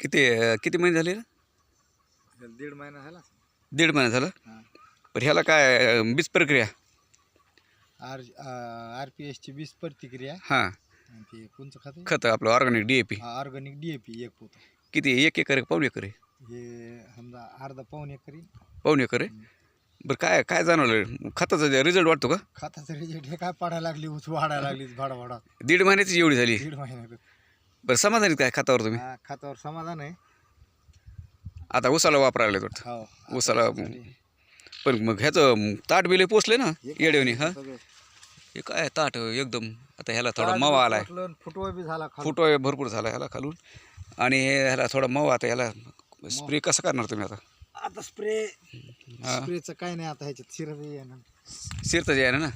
किती अं, किती महिने झाले? दीड महिना झाला. दीड महिना झालं? हा. बरं ह्याला काय अं, बीज प्रक्रिया? आर आर पी एसची वीस प्रतिक्रिया. हां. आणि ते कोणचं खात खत आपलं organic D A P. Organic D A P एक पोत. किती एक एकर आहे, पाऊण एकर आहे? हे समजा अर्धा पाऊन एकरी पाऊण एकर आहे? बरं काय काय जाणवलं? खताचा रिझल्ट वाटतो का? खताचं रिजेक्ट हे काय पडायला लागली ऊस वाढायला लागली भाडा भाडा दीड महिन्याची एवढी झाली. दीड महिन्यात बरं समाधानी काय खतावर तुम्ही? हा, खतावर समाधान आहे. आता उसाला वापरायला थोडं हो उसाला पण मग ह्याचं ताट बिले पोचले ना येडेवणी हा? सगळं. हे काय ताट एकदम? आता ह्याला थोडा मवा आलाय. फुटलं, फुटवा बी झाला खाली. फुटवा भरपूर झाला ह्याला खालून. आणि हे ह्याला थोडा मवा आता ह्याला स्प्रे कसं करणार तुम्ही आता? आता स्प्रे. हा. स्प्रेचं काय नाही आता ह्याच्यात शिरत येणार शिरतं जे आहे ना?